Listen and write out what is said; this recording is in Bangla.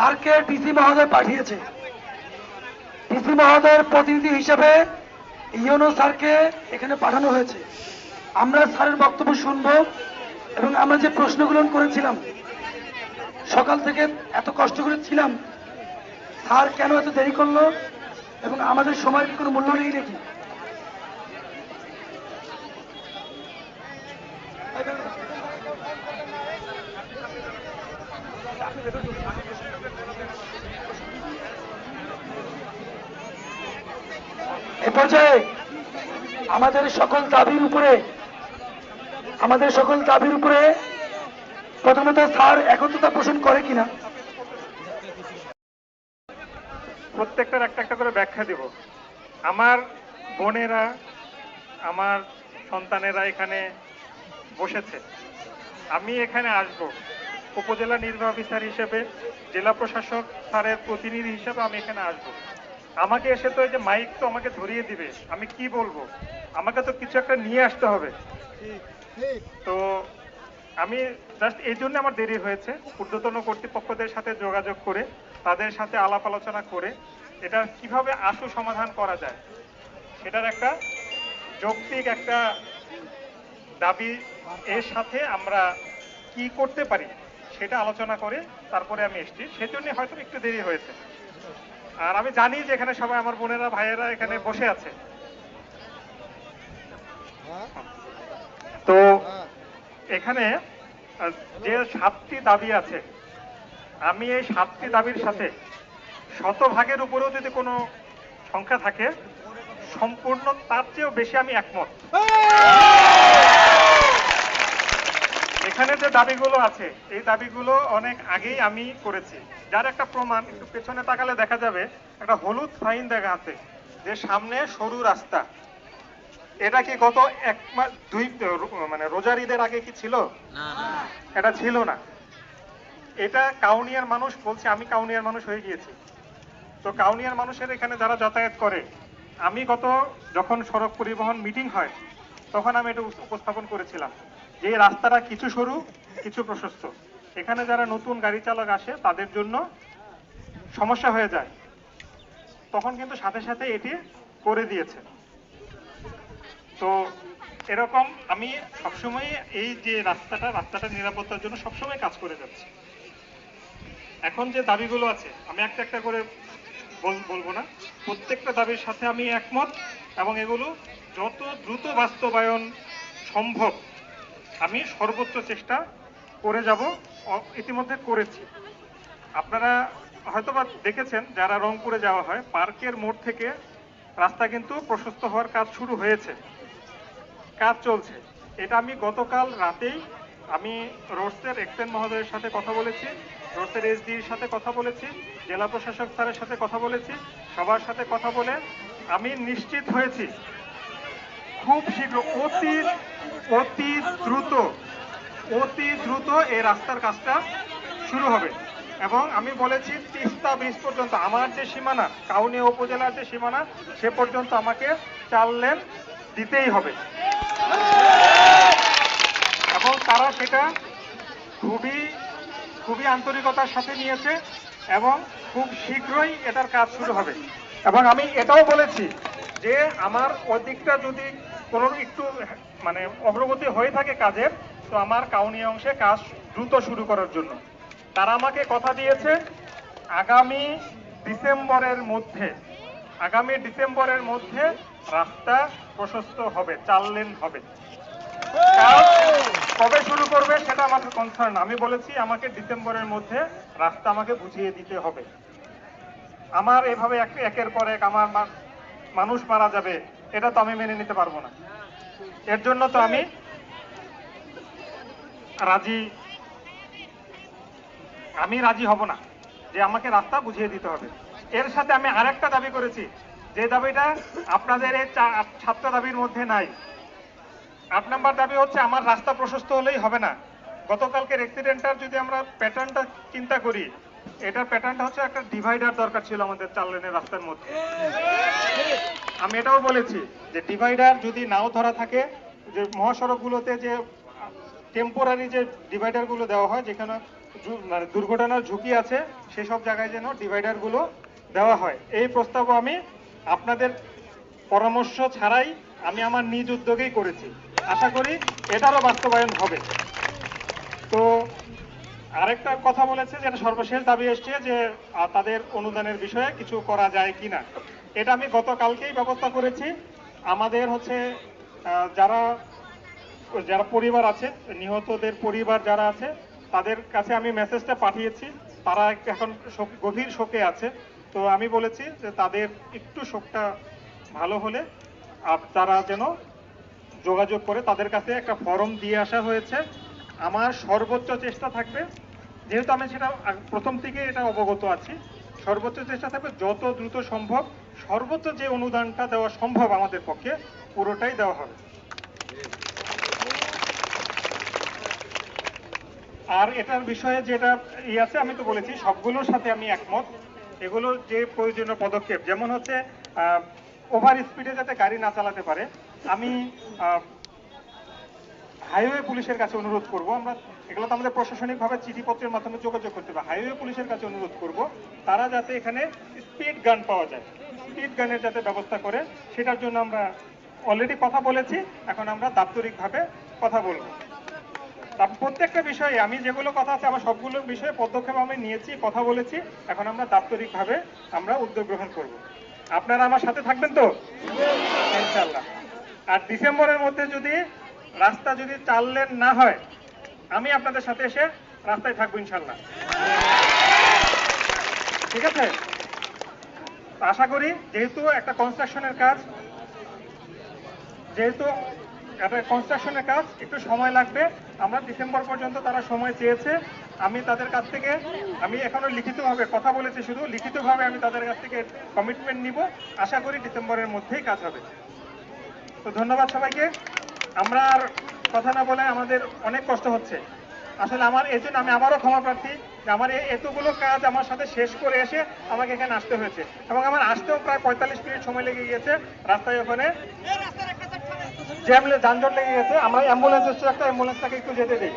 স্যারকে ডিসি মহোদয় পাঠিয়েছে। ডিসি মহোদয়ের প্রতিনিধি হিসেবে ইউনো স্যারকে এখানে পাঠানো হয়েছে। আমরা স্যারের বক্তব্য শুনব এবং আমরা যে প্রশ্নগুলো করেছিলাম, সকাল থেকে এত কষ্ট করে ছিলাম, স্যার কেন এত দেরি করল এবং আমাদের সময়ের কি কোনো মূল্য নেই নাকি? এ পর্যায়ে আমাদের সকল দাবির উপরে, আমাদের সকল দাবির উপরে প্রথমত স্যার একত্রতা পোষণ করে কিনা? প্রত্যেকটার একটা একটা করে ব্যাখ্যা দেব। আমার বোনেরা, আমার সন্তানেরা এখানে বসেছে। আমি এখানে আসব। উপজেলা নির্বাহী অফিসার হিসেবে জেলা প্রশাসক স্যারের প্রতিনিধি হিসেবে আমি এখানে আসব। আমাকে এসে তো এই যে মাইক তো আমাকে ধরিয়ে দিবে আমি কি বলব? আমাকে তো কিছু একটা নিয়ে আসতে হবে। তো আমি জাস্ট এই জন্য আমার দেরি হয়েছে। ঊর্ধ্বতন কর্তৃপক্ষদের সাথে যোগাযোগ করে তাদের সাথে আলাপ আলোচনা করে এটা কীভাবে আশু সমাধান করা যায় সেটার একটা যৌক্তিক একটা দাবি এর সাথে আমরা কি করতে পারি? সেটা আলোচনা করে তারপরে আমি এসেছি। সেজন্য হয়তো একটু দেরি হয়েছে। আর আমি জানি যে এখানে সবাই আমার বোনেরা, ভাইয়েরা এখানে বসে আছে। তো এখানে যে সাতটি দাবি আছে, আমি এই সাতটি দাবির সাথে শতভাগের উপরেও যদি কোনো সংখ্যা থাকে, সম্পূর্ণ তার চেয়েও বেশি আমি একমত। দাবিগুলো আছে। এই দাবিগুলো অনেক আগেই আমি করেছি। যার একটা প্রমাণ একটু পেছনে তাকালে দেখা যাবে একটা হলুদ ফাইন দেখা আছে যে সামনে সরু রাস্তা। এটা কি গত এক মাস দুই মানে রোজার ঈদের আগে কি ছিল? এটা ছিল না। এটা কাউনিয়ার মানুষ বলছে আমি কাউনিয়ার মানুষ হয়ে গিয়েছি। তো কাউনিয়ার মানুষের এখানে যারা যাতায়াত করে আমি গত যখন সড়ক পরিবহন মিটিং হয় তখন আমি এটা উপস্থাপন করেছিলাম যে রাস্তাটা কিছু সরু কিছু প্রশস্ত। এখানে যারা নতুন গাড়ি চালক আসে, তাদের জন্য সমস্যা হয়ে যায়। তখন কিন্তু সাথে সাথে এটি করে দিয়েছে। তো এরকম আমি সবসময় এই যে রাস্তাটা রাস্তাটা নিরাপত্তার জন্য সবসময় কাজ করে যাচ্ছি। এখন যে দাবিগুলো আছে, আমি একটা একটা করে বল- বলব না। প্রত্যেকটা দাবির সাথে আমি একমত এবং এগুলো যত দ্রুত বাস্তবায়ন সম্ভব, আমি সর্বোচ্চ চেষ্টা করে যাব ইতিমধ্যে করেছি। আপনারা হয়তোবা দেখেছেন, যারা রংপুরে যাওয়া হয়, পার্কের মোড় থেকে রাস্তা কিন্তু প্রশস্ত হওয়ার কাজ শুরু হয়েছে। কাজ চলছে। এটা আমি গতকাল রাতেই আমি রোডসের এক্সেন মহোদয়ের সাথে কথা বলেছি, রোডসের এসডির সাথে কথা বলেছি, জেলা প্রশাসক স্যারের সাথে কথা বলেছি, সবার সাথে কথা বলে আমি নিশ্চিত হয়েছি, খুব শীঘ্র, অতি অতি দ্রুত অতি দ্রুত এই রাস্তার কাজটা শুরু হবে। এবং আমি বলেছি, তিস্তা ব্রিজ পর্যন্ত, আমার যে সীমানা, কাউনিয়া উপজেলার যে সীমানা, সে পর্যন্ত আমাকে চার লেন দিতেই হবে। এবং তারা সেটা খুবই খুবই আন্তরিকতার সাথে নিয়েছে এবং খুব শীঘ্রই এটার কাজ শুরু হবে। এবং আমি এটাও বলেছি যে, আমার ওই দিকটা যদি কোনো একটু মানে অগ্রগতি হয়ে থাকে কাজের আমার কাউনি অংশে কাজ দ্রুত শুরু করার জন্য। তারা আমাকে কথা দিয়েছে, আগামী ডিসেম্বরের মধ্যে, আগামী ডিসেম্বরের মধ্যে রাস্তা প্রশস্ত হবে, চার লেন হবে। কবে শুরু করবে সেটা আমার কনসার্ন আমি বলেছি, আমাকে ডিসেম্বরের মধ্যে রাস্তা আমাকে বুঝিয়ে দিতে হবে। আমার এভাবে এক- একের পর এক আমার মানুষ মারা যাবে, এটা তো আমি মেনে নিতে পারব না। এর জন্য তো আমি রাজি? আমি রাজি হব না। যে আমাকে রাস্তা বুঝিয়ে দিতে হবে। এর সাথে আমি আরেকটা দাবি করেছি। যে দাবিটা আপনাদের এই সাতটা দাবির মধ্যে নাই। আট নাম্বার দাবি হচ্ছে, আমার রাস্তা প্রশস্ত হলেই হবে না। গতকালকের অ্যাক্সিডেন্টটার যদি আমরা প্যাটার্নটা চিন্তা করি, এটার প্যাটার্নটা হচ্ছে একটা ডিভাইডার দরকার ছিল আমাদের চার লেনের রাস্তার মধ্যে। আমি এটাও বলেছি যে ডিভাইডার যদি নাও ধরা থাকে, যে মহাসড়কগুলোতে যে টেম্পোরারি যে ডিভাইডারগুলো দেওয়া হয়, যেখানে মানে দুর্ঘটনার ঝুঁকি আছে সেই সব জায়গায় যেন ডিভাইডারগুলো দেওয়া হয়। এই প্রস্তাবও আমি আপনাদের পরামর্শ ছাড়াই আমি আমার নিজ উদ্যোগেই করেছি। আশা করি এটারও বাস্তবায়ন হবে। তো আরেকটা কথা বলেছে যেটা সর্বশেষ দাবি এসছে যে তাদের অনুদানের বিষয়ে কিছু করা যায় কিনা। এটা আমি গতকালকেই ব্যবস্থা করেছি। আমাদের হচ্ছে যারা যারা পরিবার আছে, নিহতদের পরিবার যারা আছে, তাদের কাছে আমি মেসেজটা পাঠিয়েছি। তারা এখন গভীর শোকে আছে। তো আমি বলেছি যে তাদের একটু শোকটা ভালো হলে আর তারা যেন যোগাযোগ করে তাদের কাছে একটা ফর্ম দিয়ে আসা হয়েছে। আমার সর্বোচ্চ চেষ্টা থাকবে, যেহেতু আমি সেটা প্রথম থেকে এটা অবগত আছি, সর্বোচ্চ চেষ্টা থাকবে যত দ্রুত সম্ভব, সর্বোচ্চ যে অনুদানটা দেওয়া সম্ভব আমাদের পক্ষে, পুরোটাই দেওয়া হবে। আর এটার বিষয়ে যেটা ই আছে, আমি তো বলেছি, সবগুলোর সাথে আমি একমত। এগুলো যে প্রয়োজনীয় পদক্ষেপ, যেমন হচ্ছে ওভার স্পিডে যাতে গাড়ি না চালাতে পারে, আমি হাইওয়ে পুলিশের কাছে অনুরোধ করব। আমরা, এগুলো তো আমাদের প্রশাসনিকভাবে চিঠিপত্রের মাধ্যমে যোগাযোগ করতে হবে। হাইওয়ে পুলিশের কাছে অনুরোধ করব, তারা যাতে এখানে স্পিড গান পাওয়া যায়। স্পিড গানের যাতে ব্যবস্থা করে, সেটার জন্য আমরা অলরেডি কথা বলেছি, এখন আমরা দাপ্তরিকভাবে কথা বলব। তার প্রত্যেকটা বিষয়ে আমি যেগুলো কথা আছে, আমার সবগুলো বিষয়ে পদক্ষেপ আমি নিয়েছি, কথা বলেছি। এখন আমরা দাপ্তরিকভাবে আমরা উদ্যোগ গ্রহণ করব। আপনারা আমার সাথে থাকবেন তো? ইনশাল্লাহ আর ডিসেম্বরের মধ্যে যদি রাস্তা যদি চার লেন না হয়, আমি আপনাদের সাথে এসে রাস্তায় থাকব ইনশাল্লাহ ঠিক আছে? আশা করি যেহেতু একটা কনস্ট্রাকশনের কাজ, যেহেতু একটা কনস্ট্রাকশনের কাজ, একটু সময় লাগবে। আমরা ডিসেম্বর পর্যন্ত তারা সময় চেয়েছে। আমি তাদের কাছ থেকে, আমি এখনও লিখিতভাবে কথা বলেছি শুধু, লিখিতভাবে আমি তাদের কাছ থেকে কমিটমেন্ট নিব। আশা করি ডিসেম্বরের মধ্যেই কাজ হবে। তো ধন্যবাদ সবাইকে। আমরা আর কথা না বলে আমাদের অনেক কষ্ট হচ্ছে। আসলে আমার এই জন্য আমি আবারও ক্ষমা প্রার্থী যে আমার এতগুলো কাজ আমার সাথে শেষ করে এসে আমাকে এখানে আসতে হয়েছে। এবং আমার আসতেও প্রায় পঁয়তাল্লিশ মিনিট সময় লেগে গিয়েছে রাস্তায় ওখানে। জ্যাম যানজট লেগে গেছে আমরা অ্যাম্বুলেন্স এসছে একটা অ্যাম্বুলেন্স অ্যাম্বুলেন্সটাকে একটু যেতে দিই।